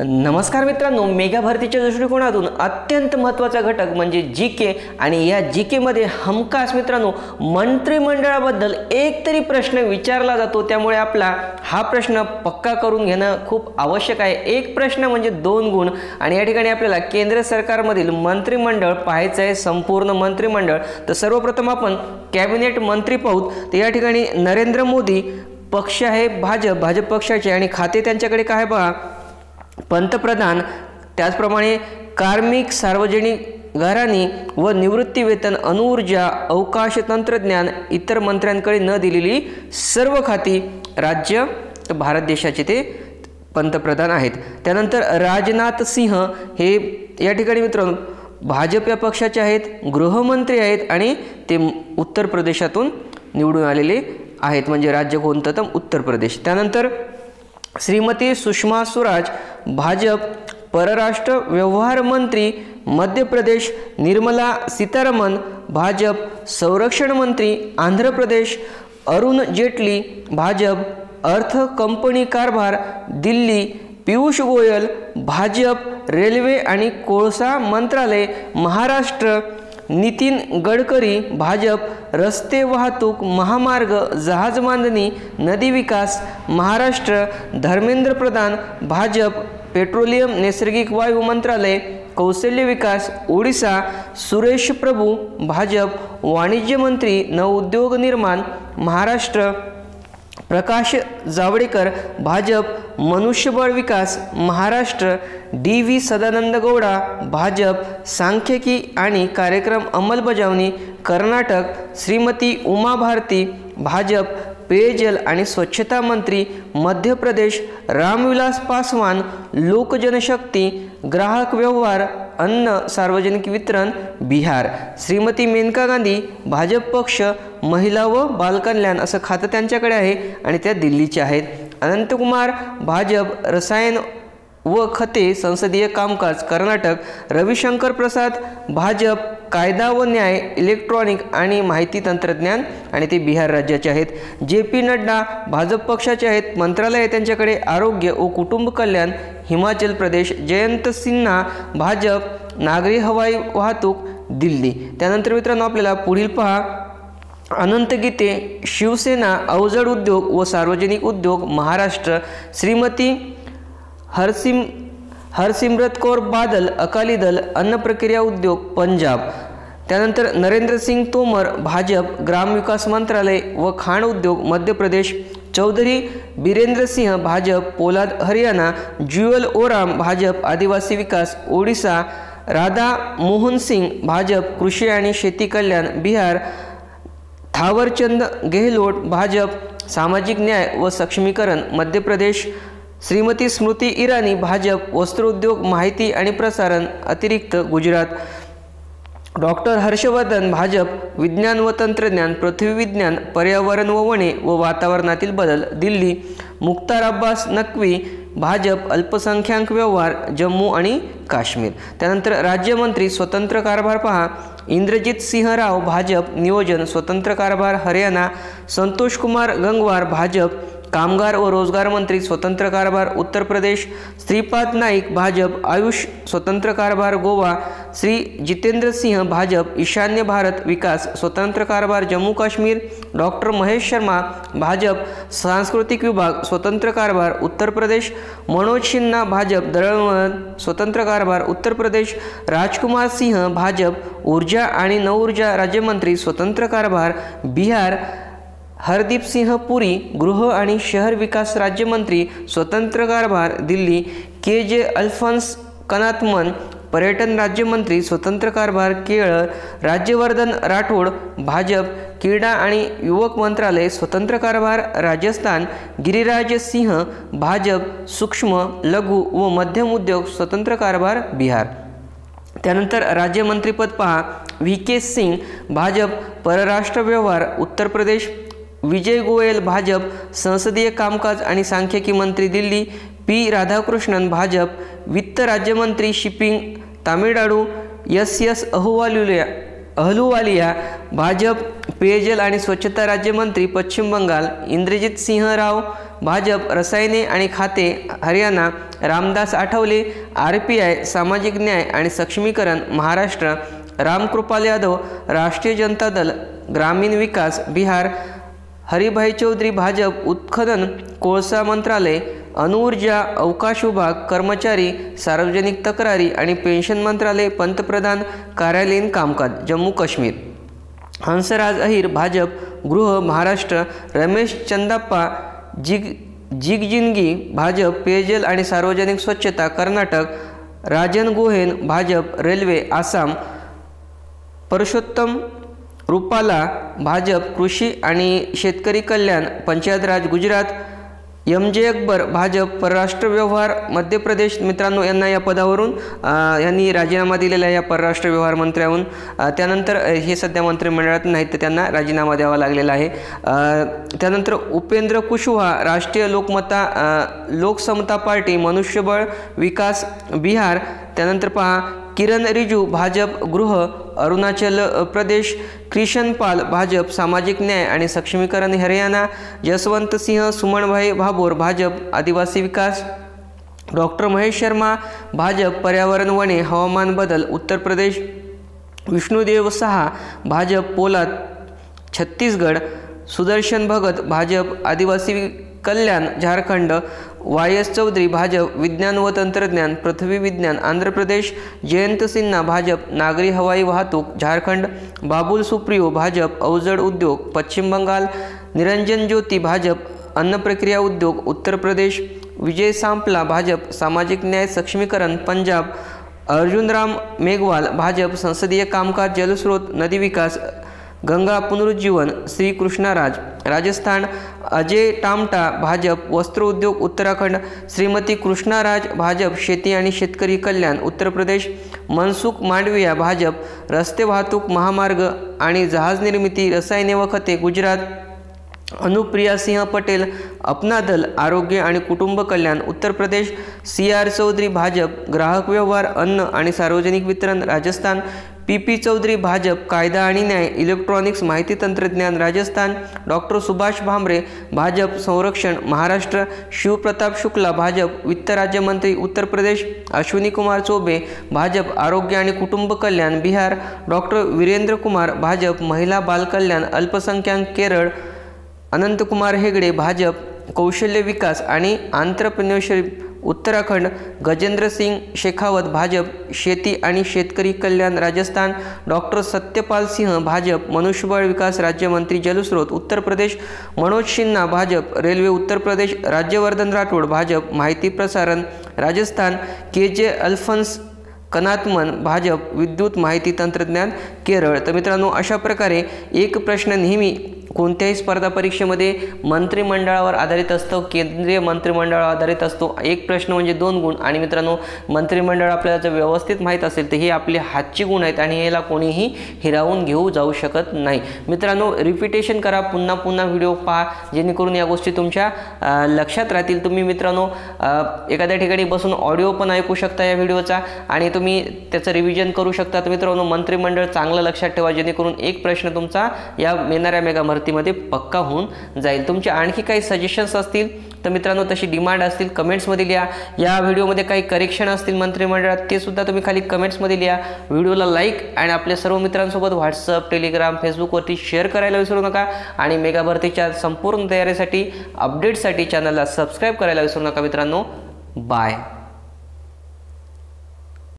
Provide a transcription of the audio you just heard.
नमस्कार मित्रांनो मेगा भरतीच्या दृष्टिकोनातून अत्यंत महत्त्वाचा घटक म्हणजे जी के आणि या जी केमध्ये हमखास मित्रांनो मंत्रिमंडळाबद्दल एक तरी प्रश्न विचारला जातो त्यामुळे आपला हा प्रश्न पक्का करून घेणं खूप आवश्यक आहे. एक प्रश्न म्हणजे दोन गुण आणि या ठिकाणी आपल्याला केंद्र सरकारमधील मंत्रिमंडळ पाहायचं आहे संपूर्ण मंत्रिमंडळ. तर सर्वप्रथम आपण कॅबिनेट मंत्री पाहूत तर या ठिकाणी नरेंद्र मोदी पक्ष आहे भाजप भाजप पक्षाचे आणि खाते त्यांच्याकडे काय बघा? पंतप्रधान त्याचप्रमाणे कार्मिक सार्वजनिक घराणी व निवृत्तीवेतन अणुऊर्जा अवकाश तंत्रज्ञान इतर मंत्र्यांकडे न दिलेली सर्व खाती राज्य भारत देशाचे ते पंतप्रधान आहेत. त्यानंतर राजनाथ सिंह हे या ठिकाणी मित्रांनो भाजप या पक्षाचे आहेत गृहमंत्री आहेत आणि ते उत्तर प्रदेशातून निवडून आलेले आहेत. म्हणजे राज्य कोणतं? तर उत्तर प्रदेश. त्यानंतर श्रीमती सुषमा स्वराज भाजप परराष्ट्र व्यवहार मंत्री मध्य प्रदेश निर्मला सीतारामन भाजप संरक्षण मंत्री आंध्र प्रदेश अरुण जेटली भाजप अर्थ कंपनी कारभार दिल्ली पियुष गोयल भाजप रेल्वे आणि कोळसा मंत्रालय महाराष्ट्र नितीन गडकरी भाजप रस्ते वाहतूक महामार्ग जहाज बांधणी नदी विकास महाराष्ट्र धर्मेंद्र प्रधान भाजप पेट्रोलियम नैसर्गिक वायू मंत्रालय कौशल्य विकास ओडिसा सुरेश प्रभू भाजप वाणिज्य मंत्री नवउद्योग निर्माण महाराष्ट्र प्रकाश जावडेकर भाजप मनुष्यबळ विकास महाराष्ट्र डी व्ही सदानंद गौडा भाजप सांख्यिकी आणि कार्यक्रम अंमलबजावणी कर्नाटक श्रीमती उमा भारती भाजप पेयजल आणि स्वच्छता मंत्री मध्य प्रदेश रामविलास पासवान लोकजनशक्ती ग्राहक व्यवहार अन्न सार्वजनिक वितरण बिहार. श्रीमती मेनका गांधी भाजप पक्ष महिला व बालकल्याण असं खातं त्यांच्याकडे आहे आणि त्या दिल्लीच्या आहेत. अनंतकुमार भाजप रसायन व खते संसदीय कामकाज कर्नाटक. रविशंकर प्रसाद भाजप कायदा व न्याय इलेक्ट्रॉनिक आणि माहिती तंत्रज्ञान आणि ते बिहार राज्याचे आहेत. जे पी नड्डा भाजप पक्षाचे आहेत. मंत्रालय त्यांच्याकडे. आरोग्य व कुटुंब कल्याण हिमाचल प्रदेश. जयंत सिन्हा भाजप नागरी हवाई वाहतूक दिल्ली. त्यानंतर मित्रांनो आपल्याला पुढील पहा. अनंत गीते शिवसेना अवजड उद्योग व सार्वजनिक उद्योग महाराष्ट्र. श्रीमती हरसिम हरसिमरत कौर बादल अकाली दल अन्न प्रक्रिया उद्योग पंजाब. त्यानंतर नरेंद्र सिंग तोमर भाजप ग्रामविकास मंत्रालय व खाण उद्योग मध्य प्रदेश. चौधरी बिरेंद्र सिंह भाजप. पोलाद हरियाणा. ज्युअल ओराम भाजप. आदिवासी विकास ओडिसा. राधा मोहन सिंग भाजप कृषी आणि शेती कल्याण बिहार थावरचंद गेहलोट भाजप सामाजिक न्याय व सक्षमीकरण मध्य प्रदेश श्रीमती स्मृती इराणी भाजप वस्त्रोद्योग माहिती आणि प्रसारण अतिरिक्त गुजरात. डॉक्टर हर्षवर्धन भाजप विज्ञान व तंत्रज्ञान पृथ्वी विज्ञान पर्यावरण व वने व वातावरणातील बदल दिल्ली मुख्तार अब्बास नक्वी भाजप अल्पसंख्याक व्यवहार जम्मू आणि काश्मीर. त्यानंतर राज्यमंत्री स्वतंत्र कारभार पहा. इंद्रजित सिंहराव भाजप. नियोजन स्वतंत्र कारभार हरियाणा. संतोष कुमार गंगवार भाजप. कामगार व रोज़गार मंत्री स्वतंत्र कारभार, उत्तर प्रदेश. श्रीपाद नाईक, भाजप. आयुष, स्वतंत्र कारभार, गोवा. श्री जितेंद्र सिंह, भाजप. ईशान्य भारत विकास, स्वतंत्र कारभार, जम्मू काश्मीर. डॉक्टर महेश शर्मा, भाजप. सांस्कृतिक विभाग, स्वतंत्र कारभार, उत्तर प्रदेश. मनोज सिन्हा भाजप. दळणवळण स्वतंत्र कारभार, उत्तर प्रदेश. राजकुमार सिंह, भाजप. ऊर्जा आणि नवऊर्जा राज्यमंत्री, स्वतंत्र कारभार, बिहार. हरदीप सिंह पुरी गृह आणि शहर विकास राज्यमंत्री स्वतंत्र कारभार दिल्ली के जे अल्फन्स कनातमन पर्यटन राज्यमंत्री स्वतंत्र कारभार केरळ राज्यवर्धन राठोड भाजप क्रीडा आणि युवक मंत्रालय स्वतंत्र कारभार राजस्थान गिरिराज सिंह भाजप सूक्ष्म लघु व मध्यम उद्योग स्वतंत्र कारभार बिहार. त्यानंतर राज्यमंत्रीपद पहा व्ही के सिंग भाजप परराष्ट्र व्यवहार उत्तर प्रदेश विजय गोयल भाजप संसदीय कामकाज आणि सांख्यिकी मंत्री दिल्ली पी. राधाकृष्णन भाजप वित्त राज्यमंत्री shipping Tamilnadu S. S. Ahuwalulia Ahluwalia Bhajap पेयजल आणि स्वच्छता राज्यमंत्री पश्चिम बंगाल इंद्रजित सिंहराव भाजप रसायने आणि खाते Haryana Ramdas Athawale R P I सामाजिक न्याय आणि सक्षमीकरण महाराष्ट्र रामकृपाल यादव राष्ट्रीय जनता दल ग्रामीण विकास बिहार हरिभाई चौधरी भाजप उत्खनन कोळसा मंत्रालय अणुऊर्जा अवकाश विभाग कर्मचारी सार्वजनिक तक्रारी आणि पेन्शन मंत्रालय पंतप्रधान कार्यालयीन कामकाज जम्मू काश्मीर. हंसराज अहिर भाजप गृह महाराष्ट्र रमेश चंदाप्पा जिग जिगजिनगी भाजप पेयजल आणि सार्वजनिक स्वच्छता कर्नाटक राजन गोहेन भाजप रेल्वे आसाम परषोत्तम रुपाला भाजप कृषी आणि शेतकरी कल्याण पंचायत राज गुजरात एम जे अकबर भाजप परराष्ट्र व्यवहार मध्य प्रदेश मित्रांनो यांना या पदावरून यांनी राजीनामा दिलेला आहे या परराष्ट्र व्यवहार मंत्र्याहून. त्यानंतर हे सध्या मंत्रिमंडळात नाहीत तर त्यांना राजीनामा द्यावा लागलेला आहे. त्यानंतर उपेंद्र कुशवाहा राष्ट्रीय लोकमता लोकसमता पार्टी मनुष्यबळ विकास बिहार त्यानंतर पहा किरण रिजू भाजप गृह अरुणाचल प्रदेश क्रिशन पाल भाजप सामाजिक न्याय आणि सक्षमीकरण हरियाणा जसवंत सिंह सुमनभाई भाभोर भाजप आदिवासी विकास डॉक्टर महेश शर्मा भाजप पर्यावरण वने हवामान बदल उत्तर प्रदेश विष्णुदेव सहा भाजप पोलाद छत्तीसगड सुदर्शन भगत भाजप आदिवासी कल्याण झारखंड वाय एस चौधरी भाजप विज्ञान व तंत्रज्ञान पृथ्वी विज्ञान आंध्र प्रदेश जयंत सिन्हा भाजप नागरी हवाई वाहतूक झारखंड बाबुल सुप्रियो भाजप अवजड उद्योग पश्चिम बंगाल निरंजन ज्योती भाजप अन्न प्रक्रिया उद्योग उत्तर प्रदेश विजय सांपला भाजप सामाजिक न्याय सक्षमीकरण पंजाब अर्जुनराम मेघवाल भाजप संसदीय कामकाज जलस्रोत नदी विकास गंगा पुनरुज्जीवन श्री कृष्णाराज राजस्थान अजय टामटा भाजप वस्त्र उद्योग उत्तराखंड श्रीमती कृष्णाराज भाजप शेती आणि शेतकरी कल्याण उत्तर प्रदेश मनसुख मांडविया भाजप रस्ते वाहतूक महामार्ग आणि जहाज निर्मिती रसायने व खते गुजरात अनुप्रिया सिंह पटेल अपना दल आरोग्य आणि कुटुंब कल्याण उत्तर प्रदेश सी आर चौधरी भाजप ग्राहक व्यवहार अन्न आणि सार्वजनिक वितरण राजस्थान पी पी चौधरी भाजप कायदा आणि न्याय इलेक्ट्रॉनिक्स माहिती तंत्रज्ञान राजस्थान डॉक्टर सुभाष भामरे भाजप संरक्षण महाराष्ट्र शिवप्रताप शुक्ला भाजप वित्त राज्यमंत्री उत्तर प्रदेश अश्विनी कुमार चौबे भाजप आरोग्य आणि कुटुंब कल्याण बिहार डॉक्टर वीरेंद्र कुमार भाजप महिला बालकल्याण अल्पसंख्याक केरळ अनंतकुमार हेगडे भाजप कौशल्य विकास आणि आंतरप्रिन्युअरशिप उत्तराखंड गजेंद्र सिंग शेखावत भाजप शेती आणि शेतकरी कल्याण राजस्थान डॉक्टर सत्यपाल सिंह भाजप मनुष्यबळ विकास राज्यमंत्री जलस्रोत उत्तर प्रदेश मनोज सिन्हा भाजप रेल्वे उत्तर प्रदेश राज्यवर्धन राठोड भाजप माहिती प्रसारण राजस्थान के जे अल्फन्स कनातमन भाजप विद्युत माहिती तंत्रज्ञान केरळ. तर मित्रांनो अशा प्रकारे एक प्रश्न नेहमी कोणत्याही स्पर्धा परीक्षेमध्ये मंत्रिमंडळावर आधारित असतो केंद्रीय मंत्रिमंडळावर आधारित असतो. एक प्रश्न म्हणजे दोन गुण. आणि मित्रांनो मंत्रिमंडळ आपल्याला जर व्यवस्थित माहीत असेल तर हे आपले हातची गुण आहेत आणि याला कोणीही हिरावून घेऊ जाऊ शकत नाही. मित्रांनो रिपिटेशन करा. पुन्हा पुन्हा व्हिडिओ पहा. जेणेकरून या गोष्टी तुमच्या लक्षात राहतील. तुम्ही मित्रांनो एखाद्या ठिकाणी बसून ऑडिओ पण ऐकू शकता या व्हिडिओचा आणि तुम्ही त्याचं रिव्हिजन करू शकता. तर मित्रांनो मंत्रिमंडळ चांगलं लक्षात ठेवा. जेणेकरून एक प्रश्न तुमचा या येणाऱ्या मेगामर भरतीमध्ये पक्का होऊन जाईल. तुमचे आणखी काही सजेशन्स असतील? तर मित्रांनो तशी डिमांड असतील कमेंट्समध्ये लिहा. या व्हिडिओमध्ये काही करेक्शन असतील मंत्रिमंडळात ते सुद्धा तुम्ही खाली कमेंट्समध्ये लिहा. व्हिडिओला लाईक आणि आपल्या सर्व मित्रांसोबत व्हॉट्सअप टेलिग्राम फेसबुकवरती शेअर करायला विसरू नका. आणि मेगा भरतीच्या संपूर्ण तयारीसाठी अपडेटसाठी चॅनलला सबस्क्राईब करायला विसरू नका मित्रांनो. बाय